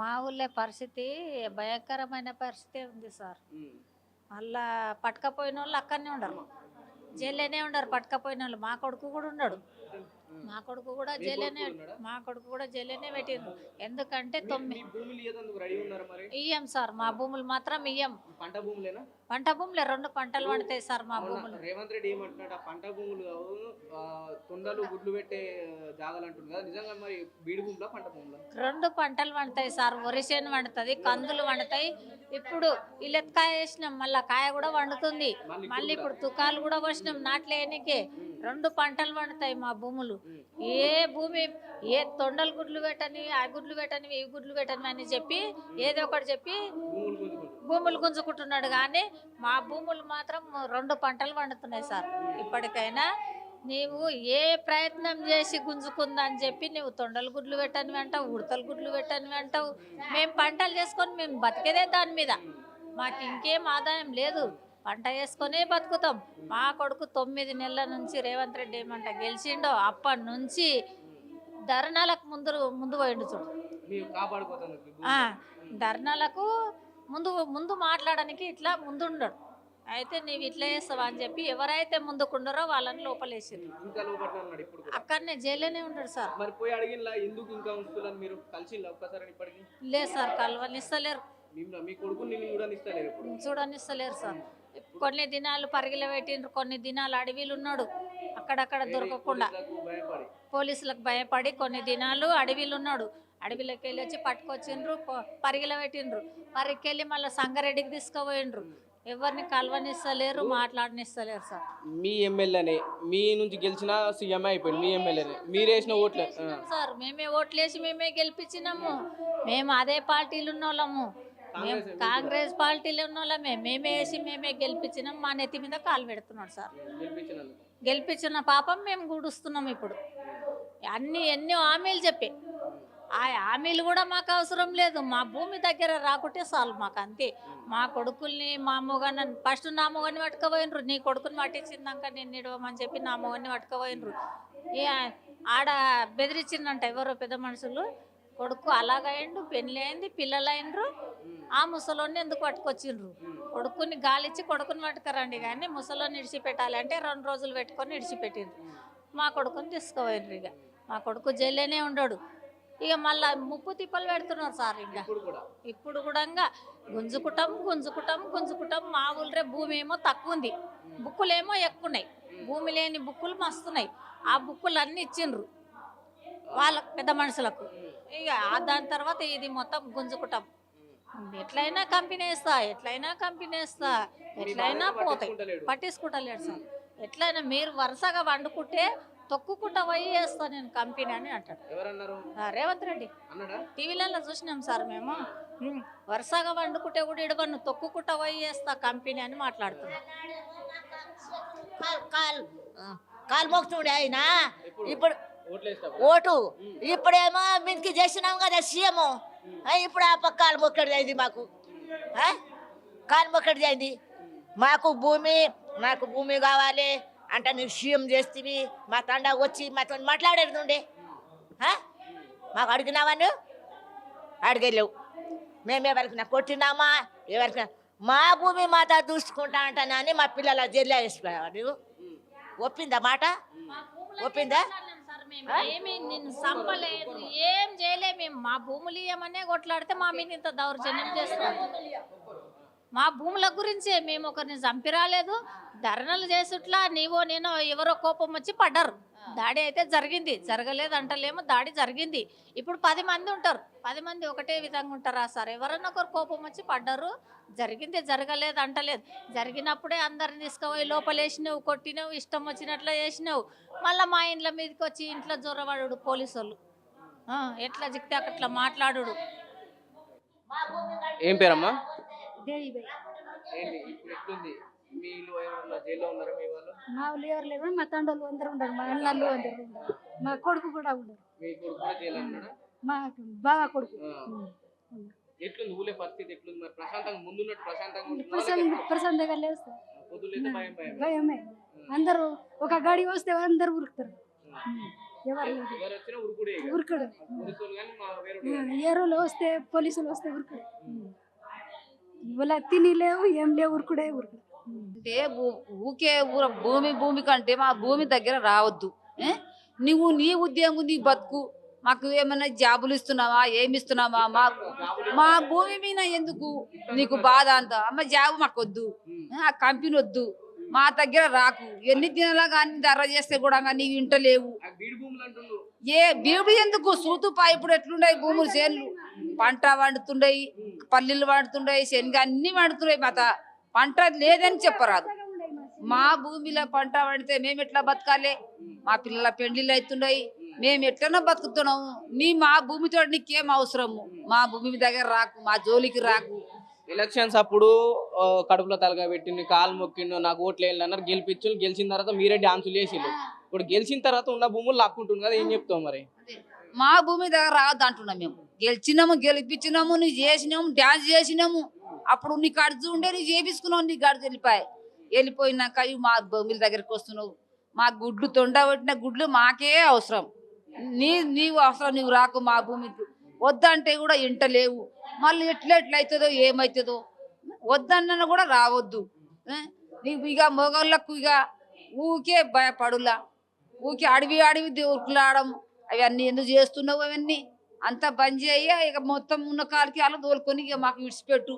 మా ఊళ్ళో పరిస్థితి భయంకరమైన పరిస్థితి ఉంది సార్. మళ్ళా పట్టుకపోయిన వాళ్ళు అక్కడనే ఉండరు జైల్లోనే ఉండరు పట్టుకపోయిన వాళ్ళు మా కొడుకు కూడా ఉండడు. మా కొడుకు కూడా ఉన్నాడా? మా కొడుకు కూడా జైల్లోనే పెట్టిండ్రు ఎందుకంటే తొమ్మిది ఇయ్యం సార్ మా భూములు మాత్రం ఇయ్యం. పంట భూములేనా? పంట భూములే రెండు పంటలు పండుతాయి సార్ మా భూములు. రేవంత్ రెడ్డి ఏమంటున్నాడు? ఆ పంట భూములు తొండలు గుడ్లు పెట్టే జాగాలు కదా. నిజంగా మరి బీడు భూములా పంట భూములా? రెండు పంటలు పండుతాయి సార్. వరిసేను పండుతుంది కందులు పండుతాయి. ఇప్పుడు ఇల్లెత్కాయ వేసినాం మళ్ళీ కాయ కూడా వండుతుంది మళ్ళీ ఇప్పుడు తుకాలు కూడా పోసినాం నాట్లేనికే. రెండు పంటలు పండుతాయి మా భూములు. ఏ భూమి ఏ తొండలు గుడ్లు పెట్టని ఆ గుడ్లు పెట్టని ఈ గుడ్లు పెట్టని అని చెప్పి ఏదో ఒకటి చెప్పి భూములు గుంజుకుంటున్నాడు. కానీ మా భూములు మాత్రం రెండు పంటలు పండుతున్నాయి సార్. ఇప్పటికైనా నీవు ఏ ప్రయత్నం చేసి గుంజుకుందని చెప్పి నువ్వు తొండలు గుడ్లు పెట్టని అంటావు ఉడతలు గుడ్లు పెట్టని అంటావు. మేము పంటలు చేసుకొని మేము బతికేదే దాని మీద. మాకు ఇంకేం ఆదాయం లేదు. పంట వేసుకొనే బతుకుతాం. మా కొడుకు తొమ్మిది నెలల నుంచి రేవంత్ రెడ్డి ఏమంట గెలిచిండో అప్పటి నుంచి ధర్నాలకు ముందు ముందు పోయిండు చూడు. ధర్నాలకు ముందు ముందు మాట్లాడడానికి ఇట్లా ముందు ఉండడు అయితే నీవు ఇట్లా చేస్తావా అని చెప్పి ఎవరైతే ముందుకుండరో వాళ్ళని లోపలేసారు. అక్కడనే జైల్లోనే ఉంటాడు సార్. లేదు సార్ కలవనిస్తలేరు. చూడనిస్తలేరు సార్. కొన్ని దినాలు పరిగిల పెట్టిండ్రు కొన్ని దినాలు అడవిలు ఉన్నాడు. అక్కడక్కడ దొరకకుండా. పోలీసులకు భయపడి కొన్ని దినాలు అడవిలు ఉన్నాడు. అడవిలోకి వెళ్ళి వచ్చి పట్టుకొచ్చిండ్రు పరిగిల పెట్టిండ్రు పరికెళ్ళి మళ్ళీ సంగారెడ్డికి తీసుకుపోయిండ్రు. ఎవరిని కలవనిస్తలేరు మాట్లాడనిస్తలేరు సార్. మీ ఎమ్మెల్యేనే మీ నుంచి గెలిచిన సీఎం అయిపోయింది మీ ఎమ్మెల్యేనే. మీరు వేసిన ఓట్లే. సార్ మేమే ఓట్లేసి మేమే గెలిపించినాము. మేము అదే పార్టీలు ఉన్న వాళ్ళము మేము కాంగ్రెస్ పార్టీలో ఉన్న వాళ్ళమే మేమే వేసి మేమే గెలిపించినాం. మా నెత్తి మీద కాలు పెడుతున్నాడు సార్. గెలిపించిన పాపం మేము గుడుస్తున్నాం ఇప్పుడు. అన్ని ఎన్నో హామీలు చెప్పి. ఆ హామీలు కూడా మాకు అవసరం లేదు. మా భూమి దగ్గర రాకుంటే చాలు మాకు అంతే. మా కొడుకుల్ని మా మొగన్న ఫస్ట్ నా మొగన్ని పట్టుకపోయినరు. నీ కొడుకుని పట్టించిందాక నేను నిడవమని చెప్పి నా మొగన్ని పట్టుకపోయినరు. ఆడ బెదిరించిందంట ఎవరో పెద్ద మనుషులు? కొడుకు అలాగైండు పెళ్ళి అయింది పిల్లలు అయినరు ఆ ముసలోని ఎందుకు పట్టుకొచ్చిండ్రు? కొడుకుని గాలిచ్చి కొడుకుని పట్టుకరండి కానీ ముసలోని ఇడిచిపెట్టాలి అంటే రెండు రోజులు పెట్టుకొని ఇడిచిపెట్టిండ్రు. మా కొడుకుని తీసుకుపోయినరు ఇక మా కొడుకు జైల్లోనే ఉండడు. ఇక మళ్ళా ముప్పు తిప్పలు పెడుతున్నారు సార్ ఇంకా ఇప్పుడు కూడా? ఇప్పుడు కూడా గుంజుకుంటాం గుంజుకుంటాం గుంజుకుంటాం మా ఊళ్ళో భూమి ఏమో తక్కువ ఉంది. బుక్కులేమో ఎక్కువ ఉన్నాయి భూమి లేని బుక్కులు మస్తున్నాయి. ఆ బుక్కులు అన్నీ ఇచ్చిండ్రు. వాళ్ళ పెద్ద మనుషులకు. ఇక ఆ దాని తర్వాత ఇది మొత్తం గుంజుకుంటాం. ఎట్లయినా కంపెనీ వేస్తా ఎట్లయినా కంపెనీ వేస్తా ఎట్లయినా పోతాయి. పట్టించుకుంటలేడు. సార్. ఎట్లయినా మీరు వరుసగా వండుకుంటే తొక్కుకుంటా పోయి వేస్తా నేను కంపెనీ అని అంటాడు. రేవంత్ రెడ్డి. అన్నాడా? టీవీలలో చూసినాం సార్ మేము. వరుసగా వండుకుంటే కూడా ఇడవను తొక్కుకుంటా పోయి వేస్తా కంపెనీ అని మాట్లాడుతున్నాం. Call call. మోగుతుండే ఆయన. ఇప్పుడు ఓటు. ఇప్పుడేమో మీనికి చేసినాం కదా సీఎం. ఇప్పుడు ఆ పక్క కాలు మొక్కడిది అయింది మాకు? కాలు మొక్కడిది అయింది. మాకు భూమి నాకు భూమి కావాలి అంటే నువ్వు సీఎం చేస్తేవి. మా తండ వచ్చి మాతో మాట్లాడేది ఉండే? మాకు అడిగినావా నువ్వు? అడిగలేవు. మేము ఎవరికి కొట్టినామా? ఎవరికి మా భూమి మాత చూసుకుంటా అంటానని మా పిల్లల జైల్లో వేసిపోయాడు ఒప్పిందా మాట? ఒప్పిందా? మేము ఏమి నిన్ను సంపలేదు ఏం చేయలే మేము మా భూములు ఇయ్యమనే కొట్లాడితే మా మీద ఇంత దౌర్జన్యం చేస్తున్నారు మా భూముల గురించే మేము ఒకరిని చంపిరాలేదు ధర్నలు చేసుట్లా నీవో నేను ఎవరో కోపం వచ్చి పడ్డారు. దాడి అయితే జరిగింది. జరగలేదు అంటలేమో. దాడి జరిగింది. ఇప్పుడు పది మంది ఉంటారు. పది మంది ఒకటే విధంగా ఉంటారా సార్? ఎవరన్నా ఒకరు కోపం వచ్చి పడ్డారు. జరిగింది జరగలేదు అంటలేదు. జరిగినప్పుడే అందరిని తీసుకుపోయి లోపలేసినావు కొట్టినావు ఇష్టం వచ్చినట్లు చేసినావు మళ్ళీ మా ఇంట్లో మీదకి వచ్చి ఇంట్లో జొరవాడు పోలీసు వాళ్ళు ఎట్లా జిక్తే అట్లా మాట్లాడు ఏం పేరమ్మా? మీ వాళ్ళు? మా వాళ్ళు ఎవరు లేరు మా తండ్రులు అందరూ ఉండరు మా అన్నలు అందరూ ఉండరు. మా కొడుకు కూడా ఉండరు మీ కొడుకు కూడా జైల్లో ఉన్నాడా? మా బావ కొడుకు. ఎట్లుంది ఊళ్ళో పరిస్థితి ఎట్లుంది? మరి ప్రశాంతంగా ముందున్నట్టు ప్రశాంతంగా ప్రశాంతంగా సార్ భయమే అందరూ ఒక గాడి వస్తే అందరూ ఉరుకుతారు. ఉరుకుడే ఏరోలు వస్తే పోలీసులు వస్తే ఉరుకుడు. ఇవాళ తిని లేవు ఏం లేవు ఉరుకుడే ఉరుకుడు. అంటే ఊకే ఊర భూమి భూమి కంటే మా భూమి దగ్గర రావద్దు. ఏ? నువ్వు నీ ఉద్యోగం నీ బతుకు. మాకు ఏమైనా జాబులు ఇస్తున్నావా? ఏమి ఇస్తున్నావా? మా మా భూమి మీద ఎందుకు? నీకు బాధ అంత? అమ్మ జాబు మాకు వద్దు ఏ? ఆ కంపెనీ వద్దు. మా దగ్గర రాకు. ఎన్ని దినాలా కానీ ధర చేస్తే కూడా నీ ఇంట లేవు ఆ బీడు భూములు అంటున్నారు ఏ బీడు ఎందుకు? సూతుపా ఇప్పుడు ఎట్లున్నాయి భూములు చేనులు? పంట వండుతుండయి పల్లీలు వండుతుండయి శనగ అన్ని వండుతున్నాయి మాత. పంట లేదని చెప్పరాదు. మా భూమిలో పంట వండితే మేము ఎట్లా బతకాలి? మా పిల్లల పెండ్లిళ్ళు అవుతున్నాయి మేము ఎట్లన్నా బతుకుతున్నాము. నీ మా భూమితో నీకేం అవసరము? మా భూమి దగ్గర రాకు మా జోలికి రాకు. ఎలక్షన్స్ అప్పుడు కడుపులో తలగా పెట్టిండు కాలు మొక్కిండు నాకు ఓట్లు వేయాలి అన్నారు గెలిపించు గెలిచిన తర్వాత మీరే డాన్సులు చేసిండు. ఇప్పుడు గెలిచిన తర్వాత ఉన్న భూములు లాక్కుంటుంది కదా ఏం చెప్తావు మరి? మా భూమి దగ్గర రావద్దు అంటున్నాం మేము. గెలిచినాము గెలిపించినాము నువ్వు చేసినాము డ్యాన్స్ చేసినాము. అప్పుడు నీకు అడుచు ఉండే నువ్వు చేపించుకున్నావు నీ గడుచు వెళ్ళిపోయి వెళ్ళిపోయినాక మా భూముల దగ్గరికి వస్తున్నావు. మా గుడ్లు తొండ పెట్టిన గుడ్లు మాకే అవసరం. నీ నీవు అసలు నీవు రాకు మా భూమికి వద్దంటే కూడా ఇంటలేవు. మళ్ళీ ఎట్లా ఎట్లయితుందో ఏమవుతుందో వద్దన్న కూడా రావద్దు. నీకు ఇక మొగళ్ళకు ఇక ఊకే భయపడులా. ఊకే అడవి అడవి దూకులాడడం. అవన్నీ ఎందుకు చేస్తున్నావు అవన్నీ? అంతా బంద్ చేయ ఇక మొత్తం ఉన్న కాలికి అలా తోలుకొని ఇక మాకు విడిచిపెట్టు.